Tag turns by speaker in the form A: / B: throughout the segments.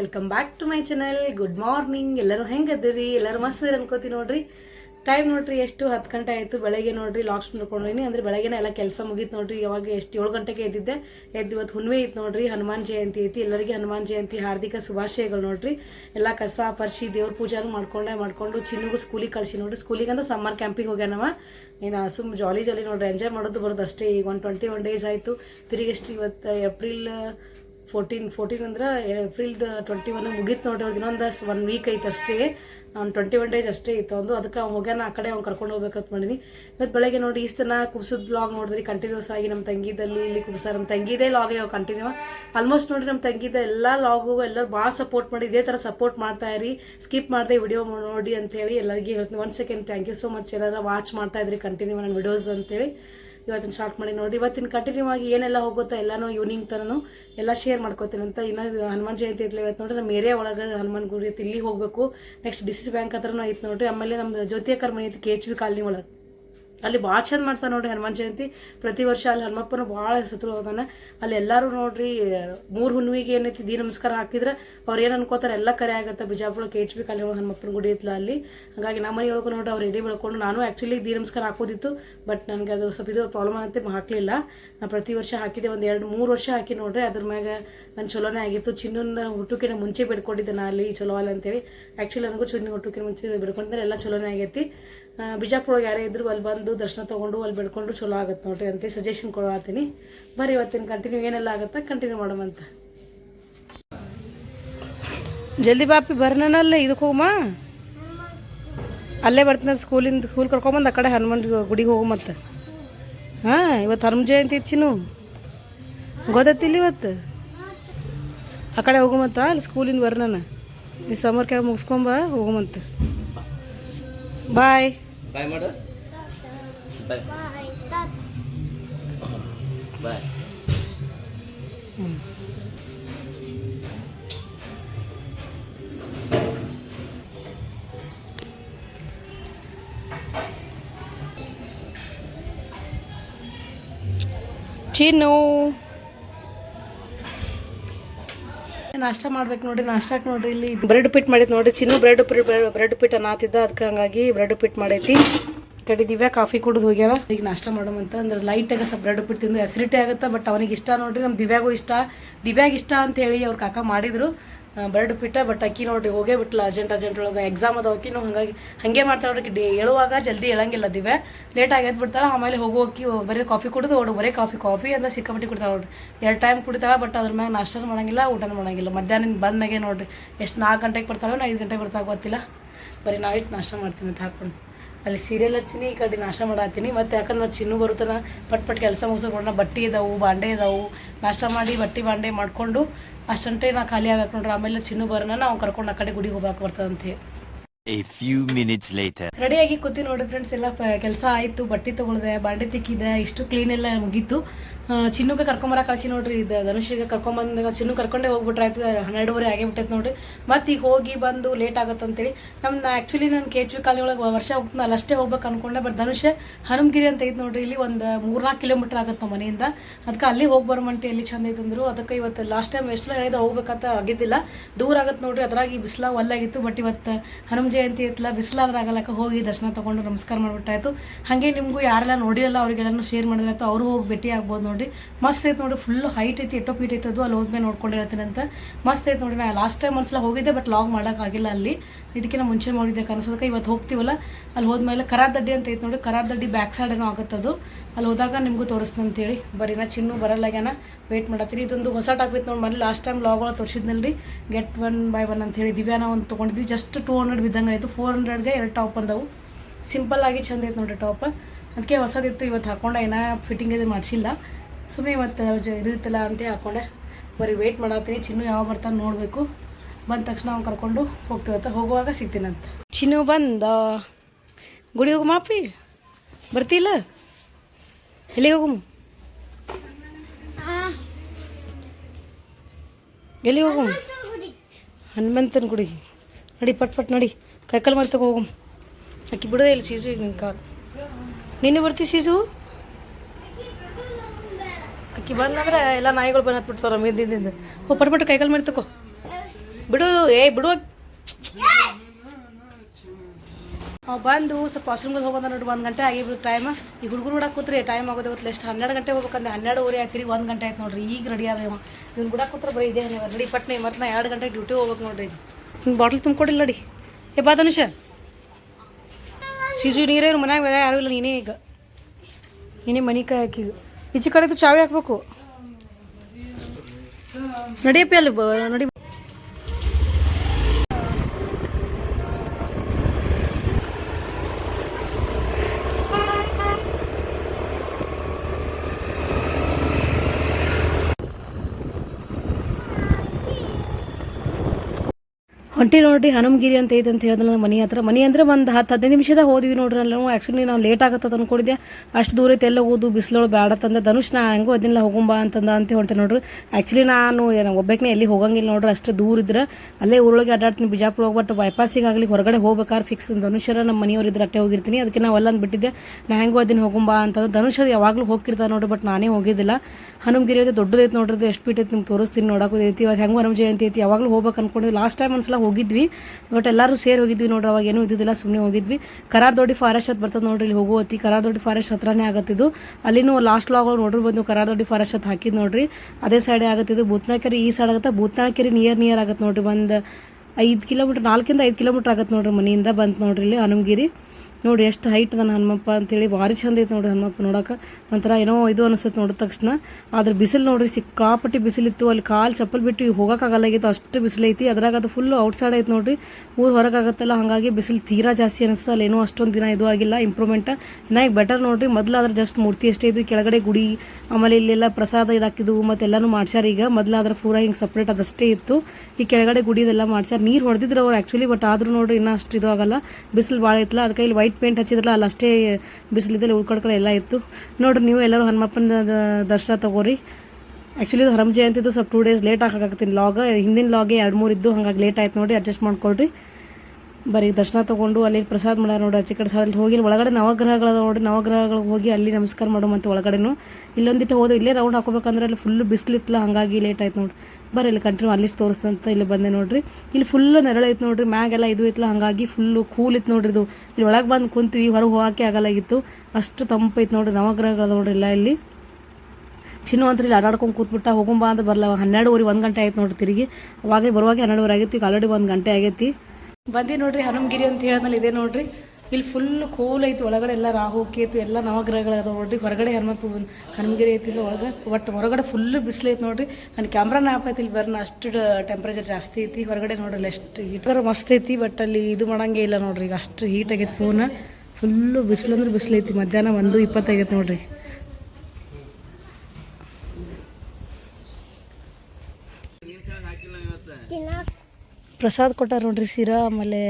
A: Welcome back to my channel good morning ಎಲ್ಲರೂ ಹೆಂಗದಿರಿ ಎಲ್ಲರೂ ಮಸ್ತ್ ಅನ್ಕೋತೀನಿ ನೋಡ್ರಿ. ಟೈಮ್ ನೋಡ್ರಿ, ಎಷ್ಟು ಹತ್ತು ಗಂಟೆ ಆಯಿತು ಬೆಳಗ್ಗೆ ನೋಡ್ರಿ ಲಾಕ್ಸ್ ನೋಡ್ಕೊಂಡ್ರಿ ಅಂದ್ರೆ ಬೆಳಗ್ಗೆನೇ ಎಲ್ಲ ಕೆಲಸ ಮುಗೀತು ನೋಡ್ರಿ. ಯಾವಾಗ ಎಷ್ಟು ಏಳು ಗಂಟೆಗೆ ಎದ್ದಿದ್ದೆ. ಎದ್ದು ಇವತ್ತು ಹುಣ್ಮೆ ಇತ್ತು ನೋಡ್ರಿ. ಹನುಮಾನ್ ಜಯಂತಿ ಐತಿ. ಎಲ್ಲರಿಗೆ ಹನುಮಾನ್ ಜಯಂತಿ ಹಾರ್ದಿಕ ಶುಭಾಶಯಗಳು ನೋಡ್ರಿ. ಎಲ್ಲ ಕಸ, ಪರ್ಶಿ, ದೇವ್ರ ಪೂಜಾನು ಮಾಡ್ಕೊಂಡೆ, ಮಾಡ್ಕೊಂಡು ಚಿನ್ನಗೂ ಸ್ಕೂಲಿಗೆ ಕಳ್ಸಿ ನೋಡ್ರಿ. ಸ್ಕೂಲಿಗೆ ಅಂದ್ರೆ ಸಮ್ಮರ್ ಕ್ಯಾಂಪಿಗೆ ಹೋಗ್ಯಾನವ. ಏನು ಸುಮ್ ಜಾಲಿ ಜಾಲಿ ನೋಡ್ರಿ. ಎಂಜಾಯ್ ಮಾಡೋದು ಬರೋದು ಅಷ್ಟೇ. ಈಗ ಒಂದು ಟ್ವೆಂಟಿ ಒನ್ ಡೇಸ್ ಆಯಿತು ತಿರುಗಿಷ್ಟು ಇವತ್ತು ಏಪ್ರಿಲ್ ಫೋರ್ಟೀನ್ ಫೋರ್ಟೀನ್ ಅಂದ್ರೆ ಏಪ್ರಿಲ್ ಟ್ವೆಂಟಿ ಒನ್ ಮುಗೀತು ನೋಡಿ ಅವ್ರಿಗೆ ಇನ್ನೊಂದು ಒನ್ ವೀಕ್ ಐತೆ ಅಷ್ಟೇ. ಅವ್ನು ಟ್ವೆಂಟಿ ಒನ್ ಡೇಸ್ ಅಷ್ಟೇ ಇತ್ತು. ಒಂದು ಅದಕ್ಕೆ ಅವ್ನು ಹೋಗ್ಯಾನ ಆ ಕಡೆ ಅವ್ನು ಕರ್ಕೊಂಡು ಹೋಗ್ಬೇಕಂತ ಮಾಡೀನಿ. ಇವತ್ತು ಬೆಳಗ್ಗೆ ನೋಡಿ ಇಷ್ಟನ ಕುಬ್ಸದ ಲಾಗ್ ನೋಡಿದ್ರಿ ಕಂಟಿನ್ಯೂಸ್ ಆಗಿ ನಮ್ಮ ತಂಗಿದಲ್ಲಿ ಇಲ್ಲಿ ಕುಬ್ಸ ನಮ್ಮ ತಂಗಿದೇ ಲಾಗ್ ಯಾವ ಕಂಟಿನ್ಯೂ ಆಲ್ಮೋಸ್ಟ್ ನೋಡಿರಿ ನಮ್ಮ ತಂಗಿದ ಎಲ್ಲ ಲಾಗು ಎಲ್ಲರೂ ಭಾಳ ಸಪೋರ್ಟ್ ಮಾಡಿ, ಇದೇ ಥರ ಸಪೋರ್ಟ್ ಮಾಡ್ತಾ ಇರಿ. ಸ್ಕಿಪ್ ಮಾಡಿದೆ ವಿಡಿಯೋ ನೋಡಿ ಅಂತ ಹೇಳಿ ಎಲ್ಲರಿಗೆ ಹೇಳ್ತೀನಿ. One second thank you so much ಎಲ್ಲರ ವಾಚ್ ಮಾಡ್ತಾ ಇದ್ರಿ ಕಂಟಿನ್ಯೂ ನನ್ನ ವಿಡಿಯೋಸ್ ಅಂತೇಳಿ. ಇವತ್ತಿನ ಸ್ಟಾರ್ಟ್ ಮಾಡಿ ನೋಡಿ. ಇವತ್ತಿನ ಕಂಟಿನ್ಯೂ ಆಗಿ ಏನೆಲ್ಲ ಹೋಗುತ್ತಾ ಎಲ್ಲಾನು ಈವ್ನಿಂಗ್ ಥರನೂ ಎಲ್ಲ ಶೇರ್ ಮಾಡ್ಕೋತೀನಿ ಅಂತ ಇನ್ನ ಹನುಮಾನ್ ಜಯಂತಿ ಇರಲಿ ಇವತ್ತು ನೋಡ್ರಿ, ನಮ್ಮ ಏರಿಯಾ ಒಳಗೆ ಹನುಮಾನ್ ಗುಡಿ ಐತಿ ಇಲ್ಲಿ ಹೋಗಬೇಕು. ನೆಕ್ಸ್ಟ್ ಡಿ ಸಿ ಬ್ಯಾಂಕ್ ಹತ್ರನೂ ಐತೆ ನೋಡ್ರಿ. ಆಮೇಲೆ ನಮ್ಮ ಜ್ಯೋತಿ ಕರ್ಮಣಿ ಐತಿ ಕೆ ಎಚ್ ಬಿ ಕಾಲನಿ ಒಳಗೆ. ಅಲ್ಲಿ ಭಾಳ ಚಂದ ಮಾಡ್ತಾರೆ ನೋಡ್ರಿ ಹನುಮಾನ್ ಜಯಂತಿ. ಪ್ರತಿ ವರ್ಷ ಅಲ್ಲಿ ಹನುಮಪ್ಪನ ಭಾಳ ಸತ್ರು ಹೋದಾನ. ಅಲ್ಲಿ ಎಲ್ಲರೂ ನೋಡ್ರಿ, ಮೂರು ಹುಣ್ಣಿಮೆಗೆ ಏನೈತಿ ದೀ ನಮಸ್ಕಾರ ಹಾಕಿದ್ರೆ ಅವ್ರು ಏನು ಅನ್ಕೋತಾರೆ, ಎಲ್ಲ ಕರೆ ಆಗುತ್ತೆ. Bijapur K H B college ಹನುಮಪ್ಪನ ಗುಡಿ ಐತ್ಲ ಅಲ್ಲಿ. ಹಾಗಾಗಿ ನಮ್ಮ ಮನೆ ಒಳಗೆ ನೋಡ್ರಿ ಅವ್ರು ಎಡೆ ಬೆಳ್ಕೊಂಡು ನಾನು ಆ್ಯಕ್ಚುಲಿ ದಿ ನಮಸ್ಕಾರ ಹಾಕೋದಿತ್ತು ಬಟ್ ನನಗೆ ಅದು ಸ್ವಲ್ಪ ಇದು ಪ್ರಾಬ್ಲಮ್ ಆಗುತ್ತೆ ಹಾಕಲಿಲ್ಲ. ನಾನು ಪ್ರತಿ ವರ್ಷ ಹಾಕಿದ್ದೆ, ಒಂದು ಎರಡು, ಮೂರು ವರ್ಷ ಹಾಕಿ ನೋಡ್ರಿ ಅದ್ರ ಮ್ಯಾಗ ನನ್ನ ಚಲೋನೇ ಆಗಿತ್ತು. ಚಿನ್ನನ ಹುಟ್ಟುಕಿನ ಮುಂಚೆ ಬಿಡ್ಕೊಂಡಿದ್ದೆ ನಾ ಅಲ್ಲಿ ಚಲೋ ಅಲ್ಲ ಅಂತೇಳಿ. ಆ್ಯಕ್ಚುಲಿ ನನಗೂ ಚಿನ್ನ ಹುಟ್ಟುಕಿನ ಮುಂಚೆ ಬಿಡ್ಕೊಂಡಿದ್ರೆ ಎಲ್ಲ ಚಲೋನೇ ಆಗೈತಿ. ಆ, ಬಿಜಾಪುರ ಒಳಗೆ ಯಾರೇ ಇದ್ರು ಅಲ್ಲಿ ಬಂದು ದರ್ಶನ ತೊಗೊಂಡು ಅಲ್ಲಿ ಬಿಡ್ಕೊಂಡು ಚಲೋ ಆಗುತ್ತೆ ನೋಡ್ರಿ ಅಂತ ಸಜೆಷನ್ ಕೊಡತ್ತೀನಿ ಬರ್ರಿ ಇವತ್ತಿನ ಕಂಟಿನ್ಯೂ ಏನೆಲ್ಲ ಆಗುತ್ತೆ ಕಂಟಿನ್ಯೂ ಮಾಡೋಮಂತ ಜಲ್ದಿ ಬಾಪಿ ಬರ್ನಲ್ಲ ಇದಕ್ಕೆ ಹೋಗಮ್ಮ ಅಲ್ಲೇ ಬರ್ತೀನಿ ಸ್ಕೂಲಿಂದ ಸ್ಕೂಲ್ ಕರ್ಕೊಂಬಂದು ಆ ಕಡೆ ಹನುಮನ್ ಗುಡಿಗೆ ಹೋಗು ಮತ್ತೆ. ಹಾಂ ಇವತ್ತು ಹನುಮ ಜಯಂತಿ ಇಚ್ಚಿನು ಗೊತ್ತಿಲ್ಲ ಇವತ್ತು? ಆ ಕಡೆ ಹೋಗುಮಂತ ಅಲ್ಲಿ ಸ್ಕೂಲಿಂದ ಬರ್ನಾನ. ಈ ಸಮರ್ ಕ್ಯಾಬ್ ಮುಗಿಸ್ಕೊಂಬ ಹೋಗುಮಂತ ಬಾಯ್
B: ಬಾಯ್ ಮಾಡು ಬಾಯ್ ಬಾಯ್
A: ಚಿನ್ನು ನಾಷ್ಟ ಮಾಡ್ಬೇಕು ನೋಡ್ರಿ ನಾಷ್ಟಾಕ್ ನೋಡ್ರಿ, ಇಲ್ಲಿ ಬ್ರೆಡ್ ಪಿಟ್ ಮಾಡೈತಿ ನೋಡ್ರಿ. Chinnu bread pit bread pit ಅನ್ನತ್ತಿದ್ದ ಅದಕ್ಕೆ ಹಂಗಾಗಿ ಬ್ರೆಡ್ ಪಿಟ್ ಮಾಡೈತಿ. ಕಡೆ ದಿವ್ಯಾ ಕಾಫಿ ಕುಡಿದು ಹೋಗ್ಯಾಳ. ಈಗ ನಾಷ್ಟ ಮಾಡೋಮಂತ ಅಂದ್ರೆ ಲೈಟಾಗ ಸ್ವಲ್ಪ ಬ್ರೆಡ್ ಪಿಟ್ ತಿಂದು ಎಸಿಡಿಟಿ ಆಗುತ್ತೆ ಬಟ್ ಅವನಿಗೆ ಇಷ್ಟ ನೋಡ್ರಿ ನಮ್ಮ ದಿವ್ಯಾಗೂ ಇಷ್ಟ. ದಿವ್ಯಾಗ ಇಷ್ಟ ಅಂತ ಹೇಳಿ ಅವ್ರ ಕಾಕ ಮಾಡಿದ್ರು. ಬ್ರೆಡ್ ಬಿಟ್ಟ ಬಟ್ ಅಕ್ಕಿ ನೋಡ್ರಿ, ಹೋಗೇ ಬಿಟ್ಲ ಅರ್ಜೆಂಟ್ ಅರ್ಜೆಂಟ್ ಒಳಗೆ ಎಕ್ಸಾಮ್ ಅದ ಅಕ್ಕಿನೂ ಹಂಗಾಗಿ, ಹಾಗೆ ಮಾಡ್ತಾಳೆ ನೋಡ್ರಿ, ಡೇ ಹೇಳುವಾಗ ಜಲ್ದಿ ಹೇಳಂಗಿಲ್ಲ ದಿವೆ ಲೇಟ್ ಎದ್ದು ಬಿಡ್ತಾಳೆ ಆಮೇಲೆ ಹೋಗೋ ಅಕ್ಕಿ ಬರೀ ಕಾಫಿ ಕುಡಿದು ಓಡು, ಬರೀ ಕಾಫಿ ಕಾಫಿ ಅಂತ ಸಿಕ್ಕಾಪಟ್ಟಿ ಕುಡಿತಾಳೆ ನೋಡ್ರಿ. ಎರಡು ಟೈಮ್ ಕುಡಿತಾಳೆ ಬಟ್ ಅದ್ರ ಮ್ಯಾಗ ನಾಷ್ಟ ಮಾಡಂಗಿಲ್ಲ, ಊಟನೂ ಮಾಡಂಗಿಲ್ಲ. ಮಧ್ಯಾಹ್ನ ಬಂದ ಮ್ಯಾಗೆ ನೋಡ್ರಿ, ಎಷ್ಟು ನಾಲ್ಕು ಗಂಟೆಗೆ ಬರ್ತಾಳೆ ಐದು ಗಂಟೆಗೆ ಬರ್ತಾ ಗೊತ್ತಿಲ್ಲ. ಬರೀ ನಾವು ಇಟ್ಟು ನಾಷ್ಟ ಮಾಡ್ತೀನಿ ಅಂತ ಹಾಕೊಂಡು ಅಲ್ಲಿ ಸೀರಿಯಲ್ ಹಚ್ಚಿನಿ ಈ ಕಡೆ ನಾಷ್ಟ ಮಾಡತ್ತೀನಿ ಮತ್ತು ಯಾಕಂದ್ರೆ ನಾವು ಚಿನ್ನು ಬರುತ್ತಾನ ಪಟ್ ಪಟ್ ಕೆಲಸ ಮುಗಿಸ್ಕೊಂಡು ಬಟ್ಟೆ ಇದಾವು ಬಾಂಡೆ ಇದಾವು ನಾಷ್ಟ ಮಾಡಿ ಬಟ್ಟೆ ಬಾಂಡೆ ಮಾಡಿಕೊಂಡು ಅಷ್ಟಂಟೆ ನಾ ಖಾಲಿ ಆಗಬೇಕು ನೋಡ್ರಿ ಆಮೇಲೆ ಚಿನ್ನು ಬರೋಣ ನಾವು ಕರ್ಕೊಂಡು ಆ ಕಡೆ ಗುಡಿಗೆ ಹೋಗಕ್ಕೆ ಬರ್ತದಂತೆ
C: A few minutes later.
A: ರೆಡಿಯಾಗಿ ಕೂತಿ ನೋಡಿ ಫ್ರೆಂಡ್ಸ್ ಎಲ್ಲ ಕೆಲಸ ಆಯಿತು ಬಟ್ಟೆ ತಗೊಳ್ದೆ ಬಾಂಡೆ ತಿಕ್ಕಿದೆ ಇಷ್ಟು ಕ್ಲೀನ್ ಎಲ್ಲ ಮುಗೀತು ಚಿನ್ನುಗೆ ಕರ್ಕೊಂಬರ ಕಳಿಸಿ ನೋಡ್ರಿ, ಇದು ಧನುಷಿಗೆ ಕರ್ಕೊಂಬಂದಾಗ ಚಿನ್ನು ಕರ್ಕೊಂಡೇ ಹೋಗ್ಬಿಟ್ರಾಯ್ತು ಹನ್ನೆರಡುವರೆ ಆಗೇ ಬಿಟ್ಟೈತೆ ನೋಡ್ರಿ. ಮತ್ತೆ ಈಗ ಹೋಗಿ ಬಂದು ಲೇಟ್ ಆಗುತ್ತೆ ಅಂತೇಳಿ ನಮ್ಮ ಆ್ಯಕ್ಚುಲಿ ನಾನು ಕೆ ಎಚ್ ವಿ ಕಾಲನಿ ಒಳಗೆ ವರ್ಷ ಹೋಗ್ತೀನಿ ಅಲ್ಲಿ ಅಷ್ಟೇ ಹೋಗ್ಬೇಕು ಅನ್ಕೊಂಡೆ ಬಟ್ ಧನುಷ ಹನುಮಗಿರಿ ಅಂತ ಐತೆ ನೋಡ್ರಿ, ಇಲ್ಲಿ ಒಂದು ಮೂರ್ನಾಲ್ಕು ಕಿಲೋಮೀಟ್ರ್ ಆಗುತ್ತೆ ಮನೆಯಿಂದ. ಅದಕ್ಕೆ ಅಲ್ಲಿ ಹೋಗಿ ಬರೋಮಂಟಿ ಎಲ್ಲಿ ಚಂದ ಐತಂದ್ರು ಅದಕ್ಕೆ ಇವತ್ತು ಲಾಸ್ಟ್ ಟೈಮ್ ಎಷ್ಟು ಹೇಳಿದ, ಹೋಗ್ಬೇಕಂತ ಆಗಿದ್ದಿಲ್ಲ. ದೂರ ಆಗುತ್ತೆ ನೋಡ್ರಿ, ಅದ್ರಾಗ ಈ ಬಿಸಿಲ ಒಲ್ಲಾಗಿತ್ತು ಬಟ್ ಇವತ್ತು ಹನುಮ ಜಯಂತಿ ಐತಲ್ಲ ಬಿಸಿಲಾದ್ರೆ ಆಗಲಕ್ಕ ಹೋಗಿ ದರ್ಶನ ತಗೊಂಡು ನಮಸ್ಕಾರ ಮಾಡ್ಬಿಟ್ಟಾಯ್ತು. ಹಾಗೆ ನಿಮಗೂ ಯಾರೆಲ್ಲ ನೋಡಿರಲ್ಲ, ಅವರಿಗೆಲ್ಲನೂ ಶೇರ್ ಮಾಡಿದ್ರೆ ಅವರು ಹೋಗಿ ಭೇಟಿ ಆಗ್ಬೋದು ನೋಡ್ರಿ ಮಸ್ತ್ ಐತೆ ನೋಡಿ ಫುಲ್ ಹೈಟ್ ಐತಿ ಎಟ್ಟೋ ಪೀಟ್ ಐತದು ಅಲ್ಲಿ ಹೋದ್ಮೇಲೆ ನೋಡ್ಕೊಂಡಿರತ್ತೀನಿ ಅಂತ. ಮಸ್ತ್ ಐತೆ ನೋಡಿ, ನಾ ಲಾಸ್ಟ್ ಟೈಮ್ ಒಂದ್ಸಲ ಹೋಗಿದ್ದೆ ಬಟ್ ಲಾಗ್ ಮಾಡೋಕ್ಕಾಗಿಲ್ಲ ಅಲ್ಲಿ. ಇದಕ್ಕೆ ನಾವು ಮುಂಚೆ ಮಾಡಿದ್ದೆ ಕನಸದಕ್ಕೆ, ಇವತ್ತು ಹೋಗ್ತೀವಲ್ಲ, ಅಲ್ಲಿ ಹೋದ್ಮೇಲೆ ಕರಾರ್ ದಡ್ಡಿ ಅಂತ ಐತೆ ನೋಡಿ, ಕರಾರ್ ದಡ್ಡಿ ಬ್ಯಾಕ್ ಸೈಡ್ ಏನೋ ಆಗುತ್ತದು ಅಲ್ಲಿ ಹೋದಾಗ ನಿಮಗೂ ತೋರಿಸ್ತೀನಿ ಅಂತೇಳಿ ಬರೀ ನಾ ಚಿನ್ನು ಬರಲ್ಲಾಗ್ಯಾನ ವೇಟ್ ಮಾಡತ್ತೀನಿ. ಇದೊಂದು ಹೊಸ ಟಾಪ್ ಐತೆ ನೋಡಿ, ಮೊದಲು ಲಾಸ್ಟ್ ಟೈಮ್ ಲಾಗ್ ಒಳಗೆ ತೋರಿಸಿದ್ನಲ್ರಿ ಗೆಟ್ ಒನ್ ಬೈ ಒನ್ ಅಂತ ಹೇಳಿ, ದಿವ್ಯಾನ ಒಂದು ತೊಗೊಂಡ್ವಿ ಜಸ್ಟ್ ಟೂ ಹಂಡ್ರೆಡ್ ಬಿದ್ದಂಗೆ ಆಯಿತು ಫೋರ್ ಹಂಡ್ರೆಡ್ಗೆ ಎರಡು ಟಾಪ್ ಬಂದವು. ಸಿಂಪಲ್ ಆಗಿ ಚಂದ ಐತೆ ನೋಡಿರಿ ಟಾಪ್ ಅದಕ್ಕೆ ಹೊಸದಿತ್ತು, ಇವತ್ತು ಹಾಕೊಂಡು, ಏನೋ ಫಿಟ್ಟಿಂಗ್ ಇದು ಮಾಡಿಸಿಲ್ಲ. ಸುಮ್ಮನೆ ಇವತ್ತು ಜ- ಇದು ಇತ್ತಲ್ಲ ಅಂತ ಹಾಕೊಂಡೆ ಬರೀ ವೆಯ್ಟ್ ಮಾಡತ್ತೀನಿ. ಚಿನ್ನು ಯಾವಾಗ ಬರ್ತಾನೆ ನೋಡಬೇಕು. ಬಂದ ತಕ್ಷಣ ಅವ್ನು ಕರ್ಕೊಂಡು ಹೋಗ್ತೀವತ್ತ ಹೋಗುವಾಗ ಸಿಗ್ತೀನಂತ ಚಿನ್ನು ಬಂದ. ಗುಡಿ ಹೋಗು ಮಾಪಿ. ಬರ್ತಿಲ್ಲ? ಎಲ್ಲಿ ಹೋಗು? ಎಲ್ಲಿ ಹೋಗು? ಹನುಮಂತನ ಗುಡಿ. ನಡಿ, ಪಟ್ ಪಟ್, ನಡಿ. ಕೈಕಲ್ ಮರ್ತಕ್ಕೆ ಹೋಗು. ಆಕಿ ಬಿಡೋದೇ ಇಲ್ಲ ಸೀಸು ಈಗ ನಿನ್ನ ಕಾಲು. ನೀನು ಬರ್ತಿ ಸೀಸು? ಆಕಿ ಬಂದಂದ್ರೆ ಎಲ್ಲ ನಾಯಿಗಳು ಬಂದು ನಮ್ಮ ಹಿಂದಿಂದ ಹೋ ಪಟ್ಬಿಟ್ಟು ಪಟ್ ಕೈಕಾಲು ಮಾಡಿ ಬಿಡು ಏ ಬಿಡು. ಅವ್ ಬಂದು ಸ್ವಲ್ಪ ವಾಶ್ರೂಮ್ಗೆ ಹೋಗೋದ ನೋಡಿ ಒಂದು ಗಂಟೆ ಆಗಿಬಿಡು ಟೈಮ್ ಈ ಹುಡುಗರು ನೋಡಕ್ಕೆ ಕೂತ್ರಿ ಟೈಮ್ ಆಗೋದು ಗೊತ್ತಿಲ್ಲ. ಎಷ್ಟು ಹನ್ನೆರಡು ಗಂಟೆ ಹೋಗ್ಬೇಕಂದ್ರೆ ಹನ್ನೆರಡು ಊರಿ ಆಗ್ತೀರಿ ಒಂದು ಗಂಟೆ ಆಯ್ತು ನೋಡ್ರಿ ಈಗ ರೆಡಿ ಆದ ಇವ. ಇವ್ನು ಕೂಡ ಕೂತ್ರೆ ಬರೀ ಇದೇ ರೆಡಿ ಪಟ್ನೆ ಮತ್ತೆ ನಾ ಎರಡು ಗಂಟೆ ಡ್ಯೂಟಿ ಹೋಗ್ಬೇಕು ನೋಡ್ರಿ ಹಿಂಗೆ ಬಾಟ್ಲ್ ತುಂಬಿಕೊಡಿಲ್ಲ ನಡಿ. ಏ ಬಾ ಧನುಷ. ಸಿಜು ನೀರೇ ಇವ್ರು ಮನ್ಯಾಗ ಬೇರೆ ಯಾರೂ ಇಲ್ಲ ನೀನೇ ಈಗ. ನೀನೇ ಮನೆ ಕಾಯಿ ಹಾಕೀಗ ಈಚೆ ಕಡೆದು ಚಾವಿ ಹಾಕ್ಬೇಕು. ನಡಿಯಪ್ಪ ಅಲ್ಲಿ ನಡಿ ಹೊಂಟಿ ನೋಡ್ರಿ, ಹನುಮಗಿರಿ ಅಂತ ಐತೆ ಅಂತ ಹೇಳಿದ್ರೆ ನನ್ನ ಮನೆ ಹತ್ರ. ಮನೆ ಅಂದ್ರೆ ಒಂದು ಹತ್ತು ಹದಿನೈದು ನಿಮಿಷದಾಗ ಹೋದ್ವಿ ನೋಡ್ರಿ ಅಲ್ಲಿ ಆ್ಯಕ್ಚುಲಿ ನಾವು ಲೇಟ್ ಆಗತ್ತದ ಅನ್ಕೊಂಡಿದ್ದೆ. ಅಷ್ಟು ದೂರ ಐತೆ ಎಲ್ಲ ಓದು ಬಿಸಿಲೊಳು ಬೇಡ ತಂದೆ. ಧನುಷ್, ನಾ ಹೆಂಗೋ ಅದನ್ನೆಲ್ಲ ಹೋಗುಂಬ ಅಂತಂದ ಅಂತ ಹೊಂಟೆ ನೋಡ್ರಿ. ಆ್ಯಕ್ಚುಲಿ ನಾನು ಏನು ಒಬ್ಬಕ್ಕೆ ಎಲ್ಲಿ ಹೋಗಂಗಿಲ್ಲ ನೋಡ್ರಿ, ಅಷ್ಟು ದೂರ ಇದ್ರೆ. ಅಲ್ಲೇ ಊರೊಳಗೆ ಅಡ್ಡಾಡ್ತೀನಿ ಬಿಜಾಪುರ ಹೋಗ್ಬಿಟ್ಟು ಬೈಪಾಸಿಗೆ ಆಗಲಿ ಹೊರಗಡೆ ಹೋಗ್ಬೇಕಾದ್ರೆ ಫಿಕ್ಸ್ ಧನುಷರ ನಮ್ಮ ಮನೆಯವ್ರು ಇದ್ರೆ ಅಟ್ಟೆ ಹೋಗಿರ್ತೀನಿ. ಅದಕ್ಕೆ ನಾವು ಅಲ್ಲ ಬಿಟ್ಟಿದ್ದೆ. ನಾ ಹೆಂಗೋ ಅದನ್ನ ಹೋಗುಂಬ ಅಂತಂದ್ರೆ ಧನುಷ್ ಅದು ಯಾವಾಗಲೂ ಹೋಗಿರ್ತಾರೆ ನೋಡ್ರಿ ಬಟ್ ನಾನೇ ಹೋಗಿದ್ದಿಲ್ಲ. ಹನುಮಗಿರಿ ಐತೆ ದೊಡ್ಡದೈತೆ ನೋಡ್ರಿ ಎಷ್ಟು ಪೀಟ್ ಐತೆ ನಿಮ್ಗೆ ತೋರಿಸ್ತೀನಿ ಐತಿ ಇವತ್ತು ಹೆಂಗೋ ಹನುಮ ಜಯಂತಿ ಐತಿ, ಯಾವಾಗಲೂ ಹೋಗ್ಬೇಕು ಅನ್ಕೊಂಡಿದ್ದೆ. ಲಾಸ್ಟ್ ಟೈಮ್ ಒಂದ್ಸಲ ಹೋಗಿದ್ವಿ. ಬಟ್ ಎಲ್ಲರೂ ಸೇರಿ ಹೋಗಿದ್ವಿ ನೋಡ್ರಿ, ಅವಾಗ ಏನೂ ಇದ್ದಿದ್ದಿಲ್ಲ ಸುಮ್ಮನೆ ಹೋಗಿದ್ವಿ. ಕರಾರ್ ದೊಡ್ಡಿ ಫಾರೆಸ್ಟ್ ಹತ್ತು ಬರ್ತದೆ ನೋಡ್ರಿ, ಇಲ್ಲಿ ಹೋಗುವತ್ತಿ. ಕರಾರ್ ದೊಡ್ಡಿ ಫಾರೆಸ್ಟ್ ಹತ್ರನೇ ಆಗತ್ತಿದ್ದು ಅಲ್ಲಿನೂ ಲಾಸ್ಟ್ ಲಾಗ್ ನೋಡ್ರಿ ಬಂದು ಕರಾರ್ ದೊಡ್ಡಿ ಫಾರೆಸ್ಟ್ ಹತ್ತು ಹಾಕಿದ್ ನೋಡ್ರಿ. ಅದೇ ಸೈಡೇ ಆಗತ್ತಿದ್ದು ಭೂತ್ನಾಕೆರೆ ಈ ಸೈಡ್ ಆಗುತ್ತೆ. ಭೂತ್ನಾಕೆರೆ ನಿಯರ್ ನಿಯರ್ ಆಗತ್ತೆ ನೋಡ್ರಿ. ಒಂದು ಐದು ಕಿಲೋಮೀಟ್ರ್, ನಾಲ್ಕಿಂದ ಐದು ಕಿಲೋಮೀಟ್ರ್ ಆಗತ್ತೆ ನೋಡ್ರಿ ಮನೆಯಿಂದ ಬಂತು ನೋಡ್ರಿ ಇಲ್ಲಿ, ಹನುಮಗಿರಿ. ನೋಡಿ ಎಷ್ಟು ಹೈಟ್ ಅದ ಹನುಮಪ್ಪ ಅಂತೇಳಿ, ಭಾರಿ ಚಂದ ಐತೆ ನೋಡಿ ಹನುಮಪ್ಪ ನೋಡಕ್ಕೆ ಒಂಥರ ಏನೋ ಇದು ಅನಿಸುತ್ತೆ ನೋಡಿದ ತಕ್ಷಣ. ಆದ್ರೆ ಬಿಸಿಲು ನೋಡ್ರಿ, ಸಿಕ್ಕಾಪಟ್ಟಿ ಬಿಸಿಲಿತ್ತು ಅಲ್ಲಿ ಕಾಲು ಚಪ್ಪಲ್ ಬಿಟ್ಟು ಹೋಗೋಕ್ಕಾಗಲ್ಲಾಗಿತ್ತು ಅಷ್ಟು ಬಿಸಿಲೈತಿ ಅದ್ರಾಗ ಅದು ಫುಲ್ ಔಟ್ಸೈಡ್ ಐತೆ ನೋಡ್ರಿ. ಊರು ಹೊರಗಾಗತ್ತಲ್ಲ ಹಾಗಾಗಿ ಬಿಸಿಲು ತೀರಾ ಜಾಸ್ತಿ ಅನಿಸ್ತು ಅಲ್ಲಿ ಏನೋ ಅಷ್ಟೊಂದು ದಿನ ಇದು ಆಗಿಲ್ಲ ಇಂಪ್ರೂವ್ಮೆಂಟ್ ಇನ್ನ ಈಗ ಬೆಟರ್ ನೋಡ್ರಿ. ಮೊದಲು ಆದ್ರೆ ಜಸ್ಟ್ ಮೂರ್ತಿ ಅಷ್ಟೇ ಇದು ಕೆಳಗಡೆ ಗುಡಿ, ಆಮೇಲೆ ಇಲ್ಲೆಲ್ಲ ಪ್ರಸಾದ ಇದಾಕಿದ್ವು ಮತ್ತೆಲ್ಲನೂ ಮಾಡ್ಸ್ಯಾರ ಈಗ. ಮೊದಲಾದ್ರೆ ಪೂರಾ ಹಿಂಗೆ ಸಪ್ರೇಟ್ ಅದಷ್ಟೇ ಇತ್ತು. ಈ ಕೆಳಗಡೆ ಗುಡಿದೆಲ್ಲ ಮಾಡ್ಸ್ಯಾರ. ನೀರು ಹೊಡೆದಿದ್ರು ಅವ್ರು ಆ್ಯಕ್ಚುಲಿ ಬಟ್ ಆದರೂ ನೋಡ್ರಿ ಇನ್ನೂ ಅಷ್ಟು ಇದು ಆಗಲ್ಲ. ಬಿಸಿಲು ಭಾಳ ಇತ್ತಲ್ಲ ಅದಕ್ಕೆ ಇಲ್ಲಿ ವೈಟ್ ಪೇಂಟ್ ಹಚ್ಚಿದ್ರಲ್ಲ ಅಲ್ಲಿ ಅಷ್ಟೇ ಬಿಸಿಲಿದ್ದಲ್ಲಿ ಉಳ್ಕೊಳ್ ಎಲ್ಲ ಇತ್ತು. ನೋಡ್ರಿ, ನೀವು ಎಲ್ಲರೂ ಹನುಮಪ್ಪನ ದರ್ಶನ ತಗೋರಿ. ಆ್ಯಕ್ಚುಲಿ ಇದು ಹರಮ್ ಜಯಂತಿದು ಸ್ವಲ್ಪ ಟೂ ಡೇಸ್ ಲೇಟ್ ಹಾಕಾಕತ್ತೀನಿ ಲಾಗ್ ಹಿಂದಿನ ಲಾಗೆ ಎರಡು ಮೂರು ಇದ್ದು, ಹಂಗಾಗಿ ಲೇಟ್ ಆಯ್ತು ನೋಡಿ ಅಡ್ಜಸ್ಟ್ ಮಾಡ್ಕೊಳ್ರಿ. ಬರೀ ದರ್ಶನ ತಗೊಂಡು ಅಲ್ಲಿ ಪ್ರಸಾದ ಮಾಡ್ಯಾರ ನೋಡಿ ಆಚೆ ಕಡೆ ಸಾಲಲ್ಲಿ ಹೋಗಿ ಒಳಗಡೆ ನವಗ್ರಹಗಳದ ನೋಡಿ, ನವಗ್ರಹಗಳಿಗೆ ಹೋಗಿ ಅಲ್ಲಿ ನಮಸ್ಕಾರ ಮಾಡೋ ಮತ್ತು ಒಳಗಡೆನು. ಇಲ್ಲೊಂದಿಟ್ಟು ಹೋದ ಇಲ್ಲೇ ರೌಂಡ್ ಹಾಕೋಬೇಕಂದ್ರೆ ಅಲ್ಲಿ ಫುಲ್ಲು ಬಿಸಿಲಿತ್ತಲ್ಲ ಹಾಗಾಗಿ ಲೇಟ್ ಆಯ್ತು ನೋಡಿ ಬರ್ರಿ, ಇಲ್ಲಿ ಕಂಟಿನ್ಯೂ ಅಲ್ಲಿ ತೋರಿಸ್ತಂತ ಇಲ್ಲಿ ಬಂದೆ ನೋಡಿರಿ. ಇಲ್ಲಿ ಫುಲ್ ನೆರಳೈತೆ ನೋಡಿರಿ ಮ್ಯಾಗೆಲ್ಲ ಇದು ಇತ್ತಲ್ಲ ಹಾಗಾಗಿ ಫುಲ್ಲು ಕೂಲ್ ಇತ್ತು ನೋಡ್ರಿ ಇದು. ಇಲ್ಲಿ ಒಳಗೆ ಬಂದು ಕುಂತೀವಿ ಹೊರಗೆ ಹೋಗೋಕೆ ಆಗಲ್ಲಾಗಿತ್ತು ಅಷ್ಟು ತಂಪೈತೆ ನೋಡಿರಿ ನವಗ್ರಹಗಳದ ನೋಡ್ರಿ ಇಲ್ಲ ಇಲ್ಲಿ. ಚಿನ್ನು ಅಂತ ಇಲ್ಲಿ ಆಡಾಡ್ಕೊಂಡು ಕೂತ್ಬಿಟ್ಟ, ಹೋಗುಂಬ ಅಂತ ಬರಲ್ಲ ಹನ್ನೆರಡುವರೆ ಒಂದು ಗಂಟೆ ಆಯ್ತು ನೋಡಿ ತಿರುಗಿ. ಅವಾಗ ಬರುವಾಗ ಹನ್ನೆರಡುವರೆ ಆಗೈತಿ ಈಗ ಆಲ್ರೆಡಿ ಒಂದು ಗಂಟೆ ಆಗೈತಿ. ಬಂದಿ ನೋಡ್ರಿ ಹನುಮಗಿರಿ ಅಂತ ಹೇಳಿದ್ಮೇಲೆ ಇದೆ ನೋಡ್ರಿ. ಇಲ್ಲಿ ಫುಲ್ ಕೂಲ್ ಐತಿ, ಒಳಗಡೆ ಎಲ್ಲ ರಾಹು ಕೇತು ಎಲ್ಲ ನವಗ್ರಹಗಳ ಅದಾವ ನೋಡ್ರಿ. ಹೊರಗಡೆ ಹನುಮಪ್ಪ ಹನುಮಗಿರಿ ಐತಿ ಇಲ್ಲಿ ಒಳಗೆ. ಒಟ್ಟು ಹೊರಗಡೆ ಫುಲ್ ಬಿಸಿಲು ಐತಿ ನೋಡ್ರಿ. ನನ್ನ ಕ್ಯಾಮ್ರಾ ಐತಿ, ಇಲ್ಲಿ ಬರ್ನ ಅಷ್ಟು ಟೆಂಪ್ರೇಚರ್ ಜಾಸ್ತಿ ಐತಿ. ಹೊರಗಡೆ ನೋಡ್ರಿ ಎಷ್ಟು ಹೀಟರ್ ಮಸ್ತ್ ಐತಿ ಬಟ್ ಅಲ್ಲಿ ಇದು ಮಾಡಂಗೆ ಇಲ್ಲ ನೋಡ್ರಿ. ಈಗ ಅಷ್ಟು ಹೀಟ್ ಆಗೈತಿ ಫೋನ್ ಫುಲ್ಲು ಬಿಸಿಲು ಅಂದ್ರೆ ಬಿಸಿಲು ಐತಿ. ಮಧ್ಯಾಹ್ನ ಒಂದು ಇಪ್ಪತ್ತಾಗೈತೆ ನೋಡ್ರಿ. ಪ್ರಸಾದ್ ಕೊಟ್ಟಾರ ನೋಡ್ರಿ ಸೀರಾ ಆಮೇಲೆ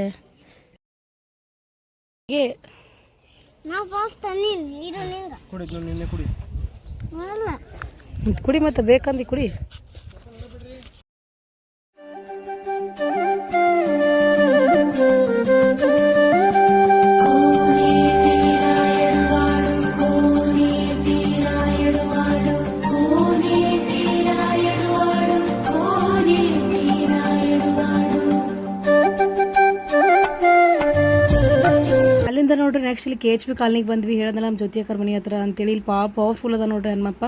D: ನಾವು ಫಸ್ಟ್ ನೀನು ನೀರು ನಿಂಗ
B: ಕುಡಿದ್ನು ನಿನ್ನೆ ಕುಡಿ.
D: ಅಲ್ಲ
A: ಮತ್ತ್ ಕುಡಿ ಮತ್ತೆ ಬೇಕಂದು ಕುಡಿ. ಕೆ ಎಚ್ ಬಿ ಕಾಲನಿಗೆ ಬಂದ್ವಿ ಹೇಳಿದ್ನಲ್ಲ ನಮ್ಮ ಜೊತೆಯಕರ್ ಮನೆ ಹತ್ರ ಅಂತೇಳಿ. ಇಲ್ಲಿ ಪಾ ಪವರ್ಫುಲ್ ಅದ ನೋಡ್ರಿ ಹನುಮಪ್ಪ.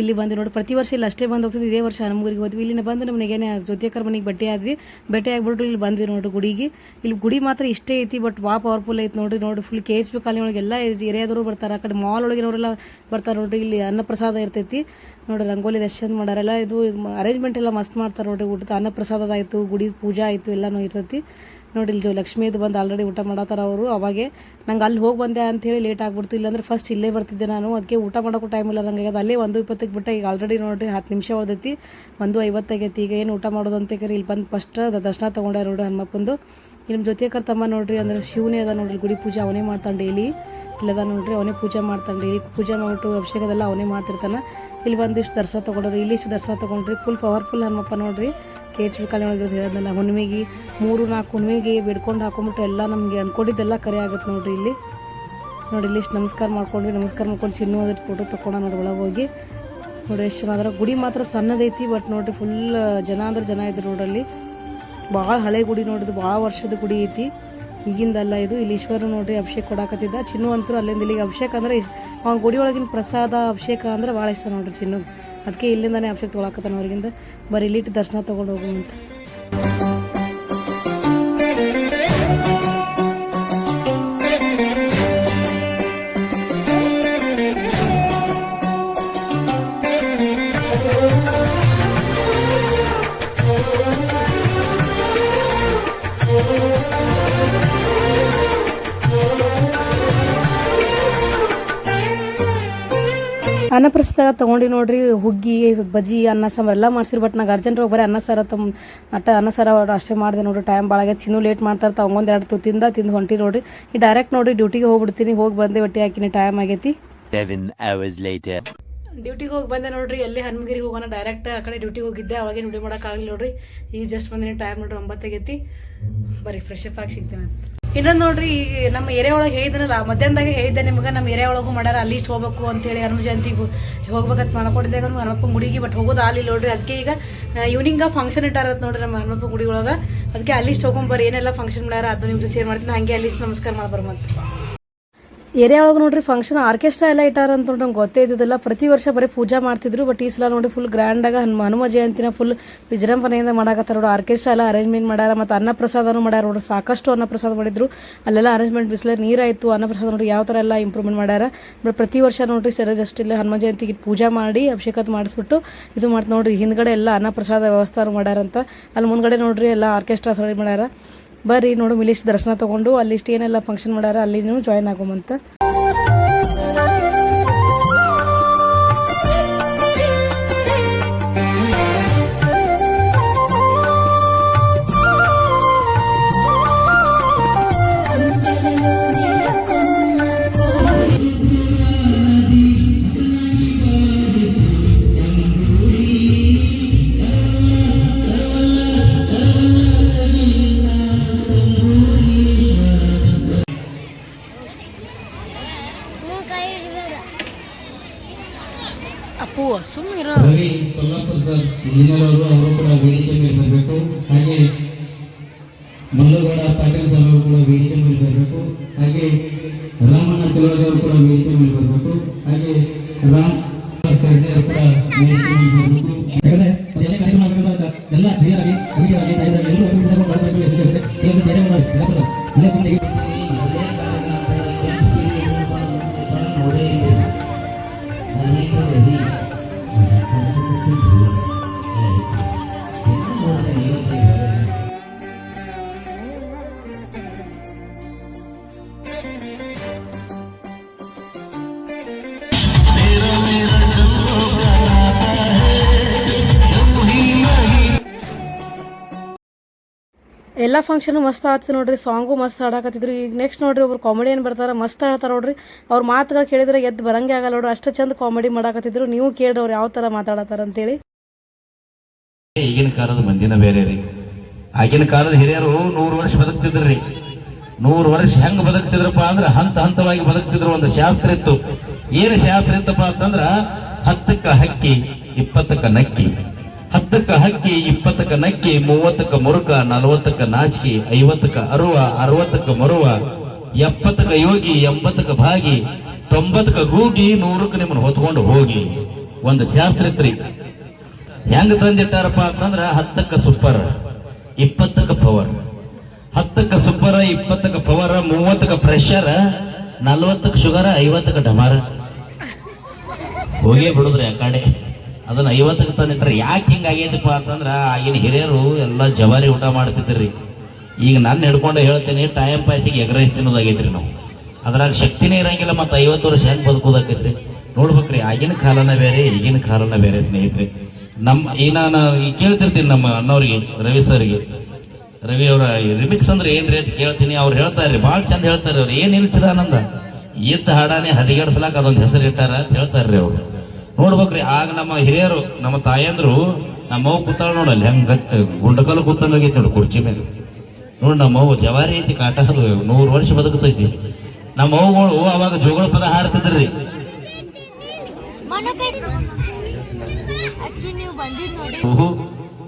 A: ಇಲ್ಲಿ ಬಂದು ನೋಡಿ ಪ್ರತಿ ವರ್ಷ ಇಲ್ಲಿ ಅಷ್ಟೇ ಬಂದು ಹೋಗ್ತದೆ, ಇದೇ ವರ್ಷ ಹನುಮಗಿರಿಗೆ ಹೋದ್ವಿ. ಇಲ್ಲಿ ಬಂದು ನಮಗೇನೆ ಜ್ಯೋತಿಯ ಮನೆಗೆ ಬಟ್ಟೆ ಆದ್ವಿ. ಬೆಟ್ಟೆ ಆಗ್ಬಿಟ್ಟು ಇಲ್ಲಿ ಬಂದ್ವಿ ನೋಡ್ರಿ ಗುಡಿಗೆ. ಇಲ್ಲಿ ಗುಡಿ ಮಾತ್ರ ಇಷ್ಟೇ ಐತಿ ಬಟ್ ವಾ ಪವರ್ಫುಲ್ ಐತಿ ನೋಡ್ರಿ ನೋಡಿ full K H B colony ಒಳಗೆ ಎಲ್ಲ ಏರಿಯಾದವರು ಬರ್ತಾರೆ, ಆ ಕಡೆ ಮಾಲ್ ಒಳಗಿನವರೆಲ್ಲ ಬರ್ತಾರೆ ನೋಡ್ರಿ, ಇಲ್ಲಿ ಅನ್ನಪ್ರಸಾದ ಇರ್ತೈತಿ. ನೋಡ್ರಿ ರಂಗೋಲಿ ದರ್ಶನ ಮಾಡಾರೆಲ್ಲ ಇದು ಅರೇಂಜ್ಮೆಂಟ್ ಎಲ್ಲ ಮಸ್ತ್ ಮಾಡ್ತಾರೆ ನೋಡ್ರಿ ಊಟದ ಅನ್ನಪ್ರಸಾದ ಆಯಿತು ಗುಡಿ ಪೂಜಾ ಆಯಿತು, ಎಲ್ಲನೂ ಇರ್ತೈತಿ. ನೋಡಿ ಇಲ್ಲಿ ಲಕ್ಷ್ಮೀದು ಬಂದು ಆಲ್ರೆಡಿ ಊಟ ಮಾಡತ್ತಾರ ಅವರು. ಅವಾಗೆ ನಂಗೆ ಅಲ್ಲಿ ಹೋಗಿ ಬಂದೆ ಅಂತೇಳಿ ಲೇಟ್ ಆಗ್ಬಿಡ್ತು. ಇಲ್ಲಾಂದ್ರೆ ಫಸ್ಟ್ ಇಲ್ಲೇ ಬರ್ತಿದ್ದೆ ನಾನು. ಅದಕ್ಕೆ ಊಟ ಮಾಡೋಕ್ಕೂ ಟೈಮ್ ಇಲ್ಲ ನಂಗೆ. ಅಲ್ಲೇ ಒಂದು ಇಪ್ಪತ್ತಕ್ಕೆ ಬಿಟ್ಟೆ. ಈಗ ಆಲ್ರೆಡಿ ನೋಡಿರಿ, ಹತ್ತು ನಿಮಿಷ ಹೋದೈತಿ ಒಂದು ಐವತ್ತಾಗೈತಿ ಈಗ ಏನು ಊಟ ಮಾಡೋದು ಅಂತ ಕರಿ ಇಲ್ಲಿ ಬಂದು ಫಸ್ಟ್ ದರ್ಶನ ತೊಗೊಂಡೆ ನೋಡಿ ಇಲ್ಲಿ ನಮ್ಮ ಜೊತೆ ಕರ್ತಮ್ಮ ನೋಡ್ರಿ, ಅಂದ್ರೆ ಶಿವನೇ ಅದ ನೋಡ್ರಿ. ಗುಡಿ ಪೂಜೆ ಅವನೇ ಮಾಡ್ತಾನೆ ಡೈಲಿ ಇಲ್ಲದ ನೋಡ್ರಿ, ಅವನೇ ಪೂಜೆ ಮಾಡ್ತಾನೆ ಡೈಲಿ ಪೂಜೆ ಮಾಡಿಬಿಟ್ಟು ಅಭಿಷೇಕದೆಲ್ಲ ಅವನೇ ಮಾಡ್ತಿರ್ತಾನೆ. ಇಲ್ಲಿ ಒಂದಿಷ್ಟು ದರ್ಶನ ತೊಗೊಂಡ್ರಿ ಇಲ್ಲಿಷ್ಟು ದರ್ಶನ ತೊಗೊಂಡ್ರಿ. ಫುಲ್ ಪವರ್ಫುಲ್ ಹನುಮಪ್ಪ ನೋಡ್ರಿ. ಕೆ ಎಚ್ ಬಿ ಕಾಲನಿ ಒಳಗೆ ಹೇಳಿದ್ನಲ್ಲ ಹುಣ್ಣಿಮೆಗೆ ಮೂರು ನಾಲ್ಕು ಹುಣ್ಣಿಮೆಗೆ ಬಿಡ್ಕೊಂಡು ಹಾಕೊಂಬಿಟ್ರೆ ಎಲ್ಲ ನಮಗೆ ಅನ್ಕೊಂಡಿದ್ದೆಲ್ಲ ಕರೆ ಆಗುತ್ತೆ ನೋಡ್ರಿ ಇಲ್ಲಿ. ನೋಡಿ ಇಲ್ಲಿ ನಮಸ್ಕಾರ ಮಾಡ್ಕೊಂಡ್ವಿ, ನಮಸ್ಕಾರ ಮಾಡ್ಕೊಂಡು ಚಿನ್ನು ಅದ್ರ ಫೋಟೋ ತೊಗೊಂಡ ನೋಡಿ ಒಳಗೆ ಹೋಗಿ. ನೋಡಿ ಎಷ್ಟು ಚೆನ್ನಾದ್ರೆ ಗುಡಿ ಮಾತ್ರ ಸಣ್ಣದೈತಿ ಬಟ್ ನೋಡ್ರಿ ಫುಲ್ ಜನ ಅಂದ್ರೆ ಜನ ಇದ್ರು ನೋಡ್ರಲ್ಲಿ ಭಾಳ ಹಳೆ ಗುಡಿ ನೋಡಿದ್ರು ಭಾಳ ವರ್ಷದ ಗುಡಿ ಐತಿ. ಈಗಿಂದಲ್ಲ ಇದು, ಇಲ್ಲಿ ಈಶ್ವರ ನೋಡ್ರಿ ಅಭಿಷೇಕ ಕೊಡಾಕತ್ತಿದ್ದ. ಚಿನ್ನು ಅಂತೂ ಅಲ್ಲಿಂದ ಇಲ್ಲಿಗೆ ಅಭಿಷೇಕ ಅಂದ್ರೆ ಅವ್ನ ಗುಡಿ ಒಳಗಿನ ಪ್ರಸಾದ, ಅಭಿಷೇಕ ಅಂದ್ರೆ ಭಾಳ ಇಷ್ಟ ನೋಡ್ರಿ ಚಿನ್ನು. ಅದಕ್ಕೆ ಇಲ್ಲಿಂದನೇ ಅಭಿಷೇಕ ತೊಗೊಳಕತ್ತಾನ ಅವ್ರಿಗಿಂದ. ಬರೀ ಇಲ್ಲಿಟ್ಟು ದರ್ಶನ ತೊಗೊಂಡು ಹೋಗುವಂತ ಅನ್ನಪ್ರಸಾದ ತೊಗೊಂಡು ನೋಡ್ರಿ, ಹುಗ್ಗಿ, ಬಜ್ಜಿ, ಅನ್ನ, ಸಾಂಬಾರು ಎಲ್ಲ ಮಾಡಿಸಿರಿ ಬಟ್ ನಂಗೆ ಅರ್ಜೆಂಟ್ ಹೋಗಿ ಬರೀ ಅನ್ನ ಸಾರ ತಮ್ಮ ಅಟ್ಟ ಅನ್ನ ಸಾರ ಅಷ್ಟೇ ಮಾಡಿದೆ ನೋಡ್ರಿ ಟೈಮ್ ಭಾಳ ಚಿನ್ನು ಲೇಟ್ ಮಾಡ್ತಾರೆ ತಗೊಂಡ್ ಎರಡು ತು ತಿಂದ, ತಿಂದು ಹೊಂಟಿ ನೋಡ್ರಿ. ಈ ಡೈರೆಕ್ಟ್ ನೋಡ್ರಿ ಡ್ಯೂಟಿಗೆ ಹೋಗ್ಬಿಡ್ತೀನಿ, ಹೋಗಿ ಬಂದೆ ಬಟ್ಟೆ ಹಾಕಿನಿ ಟೈಮ್ ಆಗೈತಿ. ಡ್ಯೂಟಿಗೆ ಹೋಗಿ ಬಂದೆ ನೋಡ್ರಿ ಅಲ್ಲಿ ಹನುಮಗಿರಿ ಹೋಗೋಣ ಡೈರೆಕ್ಟ್ ಆ ಕಡೆ ಡ್ಯೂಟಿಗೆ ಹೋಗಿದ್ದೆ, ಅವಾಗೇನು ಡ್ಯೂಟಿ ಮಾಡೋಕ್ಕಾಗಲಿಲ್ಲ ನೋಡ್ರಿ. ಈಗ ಜಸ್ಟ್ ಬಂದಿನಿ ಟೈಮ್ ನೋಡ್ರಿ ಒಂಬತ್ತಾಗೈತಿ ಬರೀ ಫ್ರೆಶ್ ಅಪ್ ಆಗಿ ಸಿಗ್ತೇನೆ ಇನ್ನೊಂದು ನೋಡ್ರಿ, ಈಗ ನಮ್ಮ ಏರಿಯಾ ಒಳಗೆ ಹೇಳಿದನಲ್ಲ, ಮಧ್ಯಾಹ್ನದಾಗ ಹೇಳಿದ್ದೆ ನಿಮ್ಗೆ, ನಮ್ಮ ಏರಿಯಾ ಒಳಗೂ ಮಾಡ್ಯಾರ ಅಲ್ಲಿ ಇಷ್ಟು ಹೋಗ್ಬೇಕು ಅಂತೇಳಿ ಹನುಮ ಜಯಂತಿಗೆ ಹೋಗ್ಬೇಕಂತ ಮಾಡ್ಕೊಂಡಿದ್ದಾಗ ಹನುಮಪ್ಪ ಗುಡಿಗೆ ಬಟ್ ಹೋಗೋದು ಅಲ್ಲಿ ನೋಡ್ರಿ. ಅದಕ್ಕೆ ಈಗ ಈವ್ನಿಂಗ ಫಂಕ್ಷನ್ ಇಟ್ಟಾರತ್ ನೋಡ್ರಿ ನಮ್ಮ ಹನುಮಪ್ಪ ಗುಡಿ ಒಳಗೆ. ಅದಕ್ಕೆ ಅಲ್ಲಿ ಇಷ್ಟು ಹೋಗೊಂಬರ್ರಿ ಏನೆಲ್ಲ ಫಂಕ್ಷನ್ ಮಾಡ್ಯಾರ ಅದು ನಿಮ್ಗೆ ಶೇರ್ ಮಾಡ್ತೀನಿ. ಹಾಗೆ ಅಲ್ಲಿ ಇಷ್ಟು ನಮಸ್ಕಾರ ಮಾಡ್ಬಾರ ಮತ್ತೆ ಏರಿಯಾ ಒಳಗೆ ನೋಡ್ರಿ ಫಂಕ್ಷನ್ ಆರ್ಕೆಸ್ಟ್ರಾ ಎಲ್ಲ ಇಟ್ಟಾರ ಅಂತ ನಂಗೆ ಗೊತ್ತೇ ಇದ್ದಿದ್ದಿಲ್ಲ. ಪ್ರತಿ ವರ್ಷ ಬರೀ ಪೂಜಾ ಮಾಡ್ತಿದ್ರು ಬಟ್ ಈ ಸಲ ನೋಡಿ ಫುಲ್ ಗ್ರ್ಯಾಂಡಾಗ ಹನುಮ ಹನುಮ ಜಯಂತಿನ ಫುಲ್ ವಿಜೃಂಭಣೆಯಿಂದ ಮಾಡಾಕತ್ತಾರ ನೋಡಿ ಆರ್ಕೆಸ್ಟ್ರಾ ಎಲ್ಲ ಅರೇಂಜ್ಮೆಂಟ್ ಮಾಡ್ಯಾರ, ಮತ್ತು ಅನ್ನಪ್ರಸಾದನೂ ಮಾಡ್ಯಾರ ನೋಡಿ ಸಾಕಷ್ಟು ಅನ್ನಪ್ರಸಾದ ಮಾಡಿದ್ರು. ಅಲ್ಲೆಲ್ಲ ಅರೇಂಜ್ಮೆಂಟ್ ಬಿಸಿಲ ನೀರಾಯಿತು, ಅನ್ನಪ್ರಸಾದ ನೋಡಿ ಯಾವ ಥರ ಎಲ್ಲ ಇಂಪ್ರೂವ್ಮೆಂಟ್ ಮಾಡ್ಯಾರ. ಬಟ್ ಪ್ರತಿ ವರ್ಷ ನೋಡಿರಿ ಸರ ಜಸ್ಟ್ ಇಲ್ಲಿ ಹನುಮ ಜಯಂತಿಗೆ ಪೂಜಾ ಮಾಡಿ, ಅಭಿಷೇಕ ಮಾಡಿಸ್ಬಿಟ್ಟು ಇದು ಮಾಡ್ತು ನೋಡಿರಿ. ಹಿಂದ್ಗಡೆ ಎಲ್ಲ ಅನ್ನಪ್ರಸಾದ ವ್ಯವಸ್ಥೆ ಮಾಡ್ಯಾರಂತ ಅಲ್ಲಿ ಮುಂದ್ಗಡೆ ನೋಡ್ರಿ ಎಲ್ಲ ಆರ್ಕೆಸ್ಟ್ರಾ ಸರಿ ಮಾಡ್ಯಾರ. ಬರ್ರಿ ನೋಡು ಮಿಲಿಸ್ಟ್ ದರ್ಶನ ತೊಗೊಂಡು ಅಲ್ಲಿಷ್ಟು ಏನೆಲ್ಲ ಫಂಕ್ಷನ್ ಮಾಡ್ಯಾರ ಅಲ್ಲಿನೂ ಜಾಯ್ನ್ ಆಗೋಮಂತ.
E: ಸೊಲ್ಲಾಪುರ್ ಸರ್ ಇಂಜಿನಿಯರ್ ಅವರು ಕೂಡ ವೇದಿಕೆ ಹಾಗೆ ಮಲ್ಲಗೌಡ ಪಾಟೀಲ್ ಸರ್ ಅವರು ಕೂಡ ವೇದಿಕೆ ಮೇಲೆ ಹಾಗೆ ರಾಮಣ್ಣ ಚಲೋಜಿ ಅವರು ಕೂಡ ವೇದಿಕೆ ಮೇಲೆ ಬರಬೇಕು ಹಾಗೆ ರಾಮ್ ಸರ್ಜಿ ಅವರು ಕೂಡ ವೇದಿಕೆ ಮೇಲೆ ಬರಬೇಕು ಯಾಕಂದ್ರೆ ಎಲ್ಲ
A: ಎಲ್ಲ ಫಂಕ್ಷನು ಮಸ್ತ್ ಆಗ್ತದೆ ನೋಡ್ರಿ ಸಾಂಗು ಮಸ್ತ್ ಹಾಡಾಕತ್ತಿದ್ರು. ಈಗ ನೆಕ್ಸ್ಟ್ ನೋಡ್ರಿ ಒಬ್ರು ಕಾಮಿಡಿಯನ್ ಬರ್ತಾರೆ, ಮಸ್ತ್ ಆಡ್ತಾರ ನೋಡ್ರಿ. ಅವ್ರ ಮಾತುಗಳು ಕೇಳಿದ್ರೆ ಎದ್ದು ಬರಂಗೆ ಆಗಲ್ಲ ನೋಡ್ರಿ. ಅಷ್ಟು ಚಂದ ಕಾಮಿಡಿ ಮಾಡಾಕತ್ತಿದ್ರು. ನೀವು ಕೇಳ್ರಿ ಅವ್ರು ಯಾವ ಥರ ಮಾತಾಡತ್ತಾರ ಅಂತೇಳಿ.
F: ಈಗಿನ ಕಾಲದ ಮಂದಿನ ಬೇರೆ ರೀ. ಆಗಿನ ಕಾಲದ ಹಿರಿಯರು ನೂರು ವರ್ಷ ಬದುಕ್ತಿದ್ರಿ ನೂರು ವರ್ಷ ಹೆಂಗ್ ಬದುಕ್ತಿದ್ರಪ್ಪ ಅಂದ್ರ ಹಂತ ಹಂತವಾಗಿ ಬದುಕ್ತಿದ್ರು ಒಂದು ಶಾಸ್ತ್ರ ಇತ್ತು. ಏನು ಶಾಸ್ತ್ರ ಇತ್ತಪ್ಪ ಅಂತಂದ್ರ ಹತ್ತಕ್ಕ ಹಕ್ಕಿ, ಇಪ್ಪತ್ತಕ್ಕ ನಕ್ಕಿ. ಹತ್ತಕ್ಕ ಹಕ್ಕಿ, ಇಪ್ಪತ್ತಕ್ಕ ನಕ್ಕಿ, ಮೂವತ್ತಕ್ಕ ಮುರುಕ, ನಲವತ್ತಕ್ಕ ನಾಚಿಕೆ, ಐವತ್ತಕ್ಕ ಅರುವ, ಅರವತ್ತಕ್ಕ ಮರುವ, ಎಪ್ಪತ್ತಕ್ಕ ಯೋಗಿ, ಎಂಬತ್ತಕ್ಕ ಭಾಗಿ, ತೊಂಬತ್ತಕ್ಕ ಗೂಗಿ, ನೂರಕ್ಕ ನಿಮ್ಮನ್ನು ಹೊತ್ಕೊಂಡು ಹೋಗಿ. ಒಂದು ಶಾಸ್ತ್ರ ಇತ್ರಿ. ಹೆಂಗ್ ತಂದಿಟ್ಟಾರಪ್ಪ ಅಂತಂದ್ರ ಹತ್ತಕ್ಕ ಸುಪ್ಪರ, ಇಪ್ಪತ್ತಕ್ಕ ಪವರ್. ಹತ್ತಕ್ಕ ಸುಪ್ಪರ, ಇಪ್ಪತ್ತಕ್ಕ ಪವರ್, ಮೂವತ್ತಕ್ಕ ಪ್ರೆಷರ್ ನಲ್ವತ್ತಕ್ಕ ಶುಗರ್ ಐವತ್ತಕ್ಕ ಡಮಾರ ಹೋಗೇ ಬಿಡುದ್ರಿ ಆ ಕಡೆ. ಅದನ್ನ ಐವತ್ತಕ್ಕೆ ತಂದಿಟ್ರೆ ಯಾಕೆ ಹಿಂಗ ಆಗೈತಪ್ಪ ಅಂತಂದ್ರ ಆಗಿನ ಹಿರಿಯರು ಎಲ್ಲ ಜವಾರಿ ಊಟ ಮಾಡ್ತಿದ್ರಿ ಈಗ ನನ್ನ ಹಿಡ್ಕೊಂಡು ಹೇಳ್ತೀನಿ ಟೈಮ್ ಪಾಸಿಗೆ ಎಗ್ರೈಸ್ ತಿನ್ನೋದಾಗೈತ್ರಿ ನಾವು. ಅದ್ರಾಗ ಶಕ್ತಿನೇ ಇರಂಗಿಲ್ಲ ಮತ್ತು ಐವತ್ತು ವರ್ಷ ಹೆಂಗ್ ಬದುಕೋದಾಕೈತ್ರಿ ನೋಡ್ಬೇಕ್ರಿ, ಆಗಿನ ಕಾಲನ ಬೇರೆ, ಈಗಿನ ಕಾಲನ ಬೇರೆ ಸ್ನೇಹಿತರೆ. ನಮ್ಮ ಈ ನಾನು ಕೇಳ್ತಿರ್ತೀನಿ ನಮ್ಮ ಅಣ್ಣವ್ರಿಗೆ, ರವಿ ಸರ್ಗೆ. ರವಿ ಅವರ ರಿಮಿಕ್ಸ್ ಅಂದ್ರೆ ಏನ್ರಿ ಅಂತ ಕೇಳ್ತೀನಿ, ಅವ್ರು ಹೇಳ್ತಾರ್ರಿ, ಭಾಳ ಚಂದ ಹೇಳ್ತಾರೆ ಅವ್ರು. ಏನು ಇಲ್ಲ ಆನಂದ ಈತ ಹಾಡಾನೆ ಹದಿಗಡ್ಸಲಾಕ ಅದೊಂದು ಹೆಸರು ಇಟ್ಟಾರ ಅಂತ ಹೇಳ್ತಾರ್ರಿ ಅವ್ರು. ನೋಡ್ಬೇಕ್ರಿ, ಆಗ ನಮ್ಮ ಹಿರಿಯರು, ನಮ್ಮ ತಾಯಂದ್ರು, ನಮ್ಮ ಅವ್ವ ಕೂತಾಳ ನೋಡಲ್ಲಿ ಹೆಂಗ್ ಗಟ್ಟ ಗುಂಡಕಲ್ ಕೂತಂಗಾಗೈತಿ ನೋಡಿ ಕುರ್ಚಿ ಮೇಲೆ ನೋಡಿ ನಮ್ಮ ಅವ್ವ ಜವಾರಿ ಐತಿ ಕಾಟ ಅದು, ನೂರು ವರ್ಷ ಬದುಕತೈತಿ. ನಮ್ಮ ಅವ್ವಗಳು ಅವಾಗ ಜೋಗಳ ಪದ ಹಾಡ್ತಿದ್ರಿ.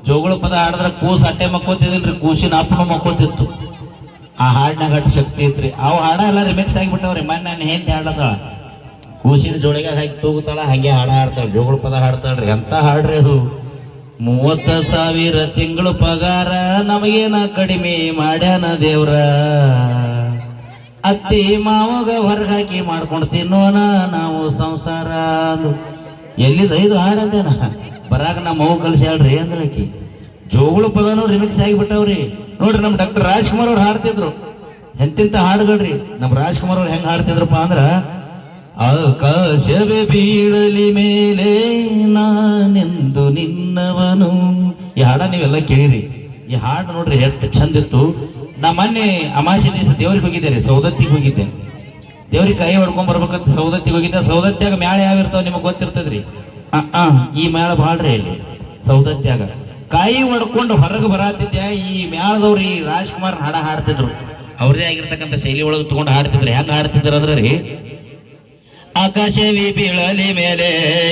F: ಜೋಗಳ ಪದ ಹಾಡಿದ್ರೆ ಕೂಸು ಅಟ್ಟೆ ಮಕ್ಕೋತಿದ್ರಿ ಕೂಸಿನ ಅಪ್ಪನ ಮಕ್ಕೋತಿತ್ತು. ಆ ಹಾಡಿನಾಗ ಅಷ್ಟು ಶಕ್ತಿ ಐತ್ರಿ. ಅವು ಹಾಡ ಎಲ್ಲ ರಿಮಿಕ್ಸ್ ಆಗಿಬಿಟ್ಟವ್ರಿ ಮೊನ್ನೆ ನಾನು ಹೆಂಡತಿ ಹಾಡದ. ಕೂಸಿನ ಜೋಳಿಗೆ ಹಾಕಿ ತೂಗುತ್ತಾಳ, ಹಾಗೆ ಹಾಡ ಹಾಡ್ತಾಳೆ, ಜೋಗಳ ಪದ ಹಾಡ್ತಾಳ್ರಿ. ಎಂತ ಹಾಡ್ರಿ ಅದು? ಮೂವತ್ತ ಸಾವಿರ ತಿಂಗಳು ಪಗಾರ, ನಮಗೇನ ಕಡಿಮೆ ಮಾಡ್ಯಾನ ದೇವ್ರ? ಅತ್ತಿ ಮಾವಗ ಹೊರಗೆ ಹಾಕಿ ಮಾಡ್ಕೊಂಡು ತಿನ್ನೋಣ ನಾವು ಸಂಸಾರ ಅಂದು. ಎಲ್ಲಿದ ಐದು ಹಾಡಂದೇನ ಬರಾಗ ನಮ್ಮ ಅವು ಅಂದ್ರೆ ಆಕಿ. ಜೋಗಳ ಪದನು ರಿಮಿಕ್ಸ್ ಆಗಿಬಿಟ್ಟವ್ರಿ. ನೋಡ್ರಿ ನಮ್ಮ ಡಾಕ್ಟರ್ ರಾಜ್ಕುಮಾರ್ ಅವ್ರು ಹಾಡ್ತಿದ್ರು. ಎಂತಿಂತ ಹಾಡುಗಳ್ರಿ. ನಮ್ಮ ರಾಜ್ಕುಮಾರ್ ಅವ್ರು ಹೆಂಗ್ ಹಾಡ್ತಿದ್ರಪ್ಪ ಅಂದ್ರ ಆಕಾಶವೇ ಬೀಳಲಿ ಮೇಲೆ ನಾನೆಂದು ನಿನ್ನವನು. ಈ ಹಾಡ ನೀವೆಲ್ಲ ಕೇಳಿರಿ. ಈ ಹಾಡು ನೋಡ್ರಿ ಎಷ್ಟು ಚಂದಿತ್ತು ನಾ ಮೊನ್ನೆ ಅಮಾಸೆ ದಿವಸ ದೇವ್ರಿಗೆ ಹೋಗಿದ್ದೆ ರೀ ಸೌದತ್ತಿಗೆ ಹೋಗಿದ್ದೆ. ದೇವ್ರಿಗೆ ಕೈ ಹೊಡ್ಕೊಂಡ್ ಬರ್ಬೇಕಂತ ಸೌದತ್ತಿಗೆ ಹೋಗಿದ್ದೆ. ಸೌದತ್ಯಾಗ ಮ್ಯಾಳ ಯಾವ ಇರ್ತಾವ ನಿಮಗೆ ಗೊತ್ತಿರ್ತದ್ರಿ? ಈ ಮ್ಯಾಳ ಬಾಳ್ರಿ ಇಲ್ಲಿ ಸೌದತ್ಯಾಗ ಕೈ ಹೊಡ್ಕೊಂಡು ಹೊರಗೆ ಬರಾತಿದ್ದೆ. ಈ ಮ್ಯಾಳದವ್ರು ಈ ರಾಜ್ಕುಮಾರ್ ಹಾಡ ಹಾಡ್ತಿದ್ರು. ಅವ್ರದೇ ಆಗಿರ್ತಕ್ಕಂಥ ಶೈಲಿ ಒಳಗೆ ತಗೊಂಡು ಹಾಡ್ತಿದ್ರು. ಹೆಂಗ್ ಹಾಡ್ತಿದ್ರು ಅಂದ್ರೆ ರೀ ಆಕಾಶವಿ ಬೀಳಲಿ ಮೇಲೆ,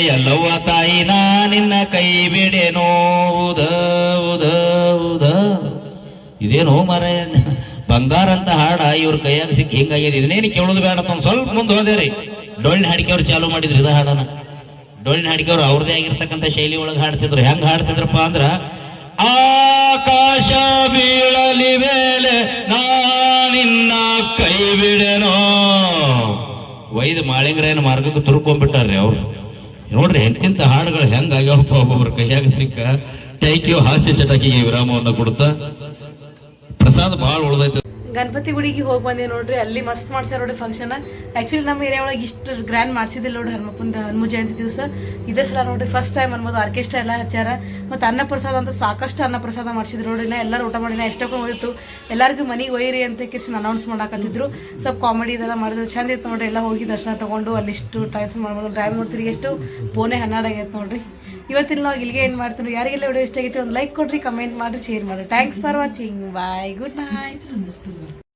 F: ಎಲ್ಲವ್ವ ತಾಯಿ ನಾ ನಿನ್ನ ಕೈ ಬಿಡೆನೋ ಉದ ಉದ ಉದ. ಇದೇನು ಮರ ಬಂಗಾರ ಅಂತ ಹಾಡ ಇವ್ರ ಕೈಯಾಗ ಸಿಕ್ಕಿ ಹಿಂಗಾಗಿದೆ ಇದನ್ನೇನು ಕೇಳೋದು ಬೇಡ ಒಂದು ಸ್ವಲ್ಪ ಮುಂದೆ ಹೋದೆ ರೀ. ಡೊಳ್ಳಿನ ಹಾಡಿಕೆ ಅವ್ರು ಚಾಲು ಮಾಡಿದ್ರು ಇದು ಹಾಡನ. ಡೊಳ್ಳಿನ ಹಾಡಿಕೆ ಅವ್ರು ಅವ್ರದೇ ಆಗಿರ್ತಕ್ಕಂಥ ಶೈಲಿ ಒಳಗೆ ಹಾಡ್ತಿದ್ರು. ಹೆಂಗ್ ಹಾಡ್ತಿದ್ರಪ್ಪ ಅಂದ್ರ, ಆಕಾಶ ಬೀಳಲಿ ಮೇಲೆ ನಾ ನಿನ್ನ ಕೈ ಬಿಡೆನೋ ವೈದ್ ಮಾಳಿಂಗ್ರಾಯನ ಮಾರ್ಗಕ್ಕೆ ತುರ್ಕೊಂಡ್ಬಿಟ್ಟಾರ್ರಿ ಅವ್ರು. ನೋಡ್ರಿ ಎಂತಿಂತ ಹಾಡುಗಳು ಹೆಂಗ್ ಆಗ್ಯಾವಪ್ಪ ಒಬ್ಬೊಬ್ರ ಕೈಯಾಗ ಸಿಕ್ಕ. ಟೈಕಿಯೋ ಹಾಸ್ಯ ಚಟಾಕಿಗೆ ವಿರಾಮವನ್ನು ಕೊಡ್ತಾ. ಪ್ರಸಾದ ಬಹಳ ಉಳ್ದೈತೆ.
A: ಗಣಪತಿ ಗುಡಿಗೆ ಹೋಗಿ ಬಂದೆ ನೋಡ್ರಿ, ಅಲ್ಲಿ ಮಸ್ತ್ ಮಾಡ್ಸ್ಯಾರ ನೋಡ್ರಿ ಫಂಕ್ಷನ್ ಆ್ಯಕ್ಚುಲಿ ನಮ್ಮ ಏರಿಯಾ ಒಳಗೆ ಇಷ್ಟು ಗ್ರ್ಯಾಂಡ್ ಮಾಡ್ಸಿದ್ದಿಲ್ಲ ನೋಡ್ರಿ ಹನುಮಪ್ಪನ ಹನುಮ ಜಯಂತಿ ದಿವಸ. ಇದೇ ಸಲ ನೋಡ್ರಿ ಫಸ್ಟ್ ಟೈಮ್ ಅನ್ಬೋದು ಆರ್ಕೆಸ್ಟ್ರಾ ಎಲ್ಲ ಹಚ್ಚಾರ ಮತ್ತು ಅನ್ನ ಪ್ರಸಾದ ಅಂತ ಸಾಕಷ್ಟು ಅನ್ನ ಪ್ರಸಾದ ಮಾಡ್ಸಿದ್ರು ನೋಡ್ರಿ ನಾ ಎಲ್ಲರೂ ಊಟ ಮಾಡಿನ ಎಷ್ಟೊಂದು ಹೋಯ್ತು. ಎಲ್ಲರಿಗೂ ಮನೆಗೆ ಒಯ್ಯಿರಿ ಅಂತ ಕೃಷ್ಣ ಅನೌನ್ಸ್ ಮಾಡಾಕತ್ತಿದ್ರು. ಸ್ವಲ್ಪ ಕಾಮಿಡಿ ಇದೆಲ್ಲ ಮಾಡಿದ್ರು. ಚಂದ ಇತ್ತು ನೋಡ್ರಿ, ಎಲ್ಲ ಹೋಗಿ ದರ್ಶನ ತಗೊಂಡು ಅಲ್ಲಿಷ್ಟು ಟೈಮ್ ಮಾಡ್ಬೋದು. ಡ್ರೈವ್ ನೋಡ್ತೀರಿ, ಎಷ್ಟು ಪೋನೆ ಹನ್ನೆರಡು ಆಗೈತೆ ನೋಡ್ರಿ. ಇವತ್ತಿನ ನಾವು ಇಲ್ಲಿಗೆ ಏನು ಮಾಡ್ತೀವಿ ಯಾರಿಗೆಲ್ಲ ವಿಡಿಯೋ ಇಷ್ಟ ಆಗಿತ್ತು ಒಂದು ಲೈಕ್ ಕೊಡ್ರಿ ಕಮೆಂಟ್ ಮಾಡಿ ಶೇರ್ ಮಾಡಿ thanks for watching bye good night